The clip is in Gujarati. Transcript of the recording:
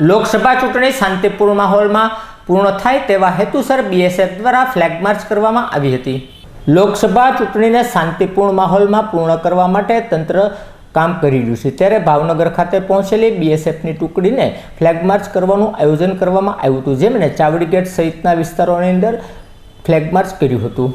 લોકસભા ચૂંટણી શાંતિપૂર્ણ માહોલમાં પૂર્ણ થાય તેવા હેતુસર બીએસએફ દ્વારા ફ્લેગ માર્ચ કરવામાં આવી હતી. લોકસભા ચૂંટણીને શાંતિપૂર્ણ માહોલમાં પૂર્ણ કરવા માટે તંત્ર કામ કરી રહ્યું છે. ત્યારે ભાવનગર ખાતે પહોંચેલી બીએસએફની ટુકડીને ફ્લેગ માર્ચ કરવાનું આયોજન કરવામાં આવ્યું હતું. જેમણે ચાવડી ગેટ સહિતના વિસ્તારોની અંદર ફ્લેગ માર્ચ કર્યું હતું.